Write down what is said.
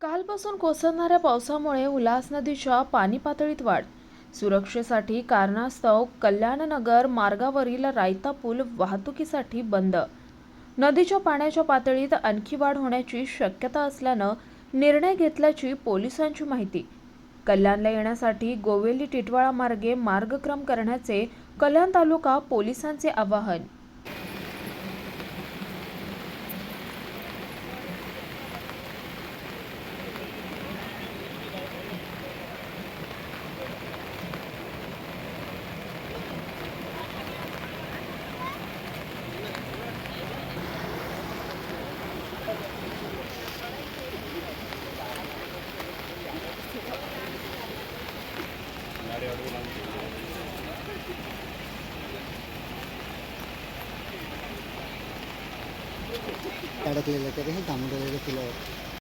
कालपासून कोसळणाऱ्या पावसामुळे उल्हास नदीच्या पाणी पातळीत वाढ. सुरक्षेसाठी कारणास्तव कल्याणनगर मार्गावरील रायता पूल वाहतुकीसाठी बंद. नदीच्या पाण्याच्या पातळीत आणखी वाढ होण्याची शक्यता असल्यानं निर्णय घेतल्याची पोलिसांची माहिती. कल्याणला येण्यासाठी गोवेली टिटवाळा मार्गे मार्गक्रम करण्याचे कल्याण तालुका पोलिसांचे आवाहन. පැඩ हैं කරෙහි තමුදලද किलो